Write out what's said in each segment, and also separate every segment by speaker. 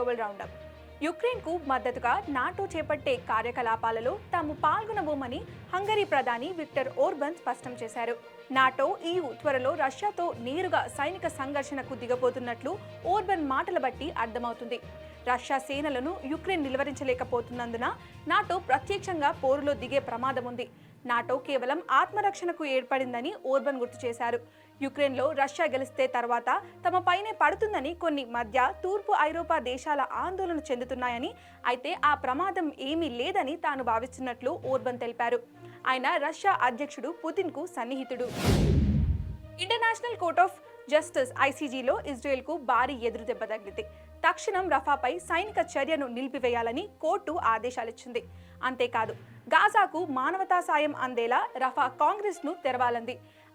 Speaker 1: Round up. యుక్రెయిన్కు మద్దతుగా NATO చేపట్టే కార్యకలాపాలలో తాము పాల్గొనబోమని హంగరీ ప్రధాని విక్టర్ ఓర్బన్ స్పష్టం చేశారు. నాటో ఈయు త్వరలో రష్యాతో నేరుగా సైనిక సంఘర్షణకు దిగబోతున్నట్లు ఓర్బన్ మాటల బట్టి అర్థమవుతుంది. రష్యా సేనలను యుక్రెయిన్ నిలువరించలేకపోతున్నందున నాటో ప్రత్యక్షంగా పోరులో దిగే ప్రమాదం ఉంది నాటో కేవలం ఆత్మరక్షణకు ఏర్పడిందని ఓర్బన్ గుర్తు చేశారు. యుక్రెయిన్లో రష్యా గెలిస్తే తర్వాత తమ పైనే పడుతుందని కొన్ని మధ్య తూర్పు ఐరోపా దేశాల ఆందోళన చెందుతున్నాయని అయితే ఆ ప్రమాదం ఏమీ లేదని తాను భావిస్తున్నట్లు ఓర్బన్ తెలిపారు. ఆయన రష్యా అధ్యక్షుడు పుతిన్కు సన్నిహితుడు. ఇంటర్నేషనల్ కోర్ట్ ఆఫ్ జస్టిస్ ఐసీజీలో ఇజ్రాయెల్కు భారీ ఎదురు దెబ్బ తగిలింది. తక్షణం రఫాపై సైనిక చర్యను నిలిపివేయాలని కోర్టు ఆదేశాలిచ్చింది. అంతేకాదు గాజాకు మానవతా సాయం అందేలా రఫా కాంగ్రెస్ను తెరవాలంది.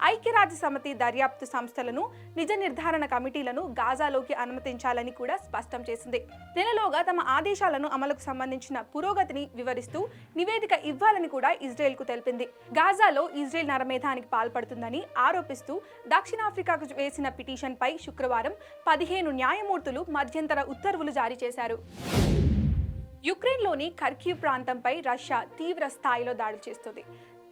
Speaker 1: ఐక్యరాజ్య సమితి దర్యాప్తు సంస్థలను నిజ నిర్ధారణ కమిటీలను గాజాలోకి అనుమతించాలని కూడా స్పష్టం చేసింది. నెలలోగా తమ ఆదేశాలను అమలుకు సంబంధించిన పురోగతిని వివరిస్తూ నివేదిక ఇవ్వాలని కూడా ఇజ్రాయెల్కు తెలిపింది. గాజాలో ఇజ్రాయెల్ నరమేధానికి పాల్పడుతుందని ఆరోపిస్తూ దక్షిణాఫ్రికాకు వేసిన పిటిషన్పై శుక్రవారం పదిహేను న్యాయమూర్తులు మధ్యంతర ఉత్తర్వులు జారీ చేశారు. యుక్రెయిన్లోని ఖర్కీవ్ ప్రాంతంపై రష్యా తీవ్ర స్థాయిలో దాడులు చేస్తుంది.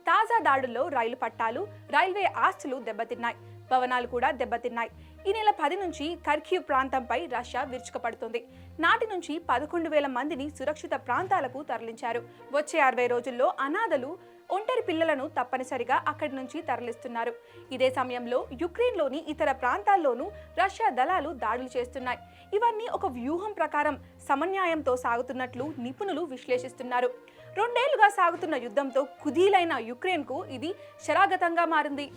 Speaker 1: తాజా దాడుల్లో రైలు పట్టాలు రైల్వే ఆస్తులు దెబ్బతిన్నాయి. భవనాలు కూడా దెబ్బతిన్నాయి. ఈ నెల పది నుంచి ఖర్కీవ్ ప్రాంతంపై రష్యా విరుచుకుపడుతుంది. నాటి నుంచి పదకొండు వేల మందిని సురక్షిత ప్రాంతాలకు తరలించారు. వచ్చే అరవై రోజుల్లో అనాథలు ఒంటరి పిల్లలను తప్పనిసరిగా అక్కడి నుంచి తరలిస్తున్నారు. ఇదే సమయంలో యుక్రెయిన్లోని ఇతర ప్రాంతాల్లోనూ రష్యా దళాలు దాడులు చేస్తున్నాయి. ఇవన్నీ ఒక వ్యూహం ప్రకారం సమన్యాయంతో సాగుతున్నట్లు నిపుణులు విశ్లేషిస్తున్నారు. రెండేళ్ళుగా సాగుతున్న యుద్ధంతో కుదీలైన యుక్రెయిన్కు ఇది శరాగతంగా మారింది.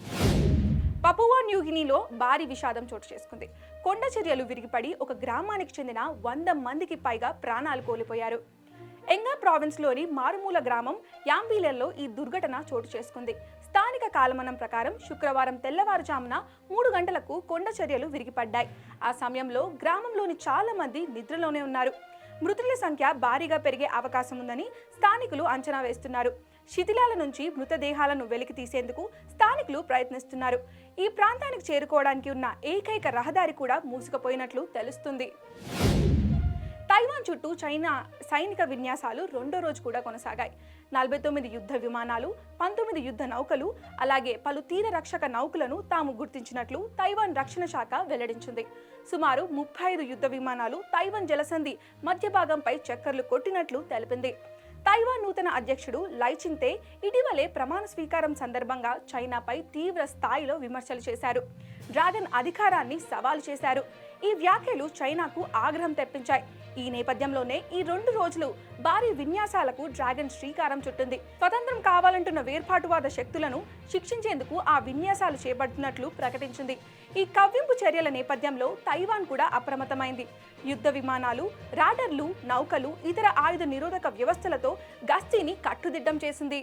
Speaker 1: పపువా న్యూగినీలో భారీ విషాదం చోటు చేసుకుంది. కొండ చర్యలు విరిగిపడి ఒక గ్రామానికి చెందిన వంద మందికి పైగా ప్రాణాలు కోల్పోయారు. ఎంగా ప్రావిన్స్లోని మారుమూల గ్రామం యాంబీలర్లో ఈ దుర్ఘటన చోటు చేసుకుంది. స్థానిక కాలమనం ప్రకారం శుక్రవారం తెల్లవారుజామున మూడు గంటలకు కొండ చర్యలు విరిగిపడ్డాయి. ఆ సమయంలో గ్రామంలోని చాలా మంది నిద్రలోనే ఉన్నారు. మృతుల సంఖ్య భారీగా పెరిగే అవకాశం ఉందని స్థానికులు అంచనా వేస్తున్నారు. శిథిలాల నుంచి మృతదేహాలను వెలికి తీసేందుకు స్థానికులు ప్రయత్నిస్తున్నారు. ఈ ప్రాంతానికి చేరుకోవడానికి ఉన్న ఏకైక రహదారి కూడా మూసుకుపోయినట్లు తెలుస్తుంది. తైవాన్ చుట్టూ చైనా సైనిక విన్యాసాలు రెండో రోజు కూడా కొనసాగాయి. నలభై తొమ్మిది యుద్ధ విమానాలు పంతొమ్మిది యుద్ధ నౌకలు అలాగే పలు తీర రక్షక నౌకలను తాము గుర్తించినట్లు తైవాన్ రక్షణ శాఖ వెల్లడించింది. సుమారు ముప్పై ఐదు యుద్ధ విమానాలు తైవాన్ జలసంధి మధ్య భాగంపై చక్కర్లు కొట్టినట్లు తెలిపింది. తైవాన్ నూతన అధ్యక్షుడు లైచింతే ఇటీవలే ప్రమాణ స్వీకారం సందర్భంగా చైనాపై తీవ్ర స్థాయిలో విమర్శలు చేశారు. డ్రాగన్ అధికారాన్ని సవాలు చేశారు. ఈ వ్యాఖ్యలు చైనాకు ఆగ్రహం తెప్పించాయి. ఈ నేపథ్యంలోనే ఈ రెండు రోజులు భారీ విన్యాసాలకు డ్రాగన్ శ్రీకారం చుట్టింది. స్వతంత్రం కావాలంటున్న వేర్పాటువాద శక్తులను శిక్షించేందుకు ఆ విన్యాసాలు చేపడుతున్నట్లు ప్రకటించింది. ఈ కవ్వింపు చర్యల నేపథ్యంలో తైవాన్ కూడా అప్రమత్తమైంది. యుద్ధ విమానాలు రాడర్లు నౌకలు ఇతర ఆయుధ నిరోధక వ్యవస్థలతో గస్తీని కట్టుదిట్టం చేసింది.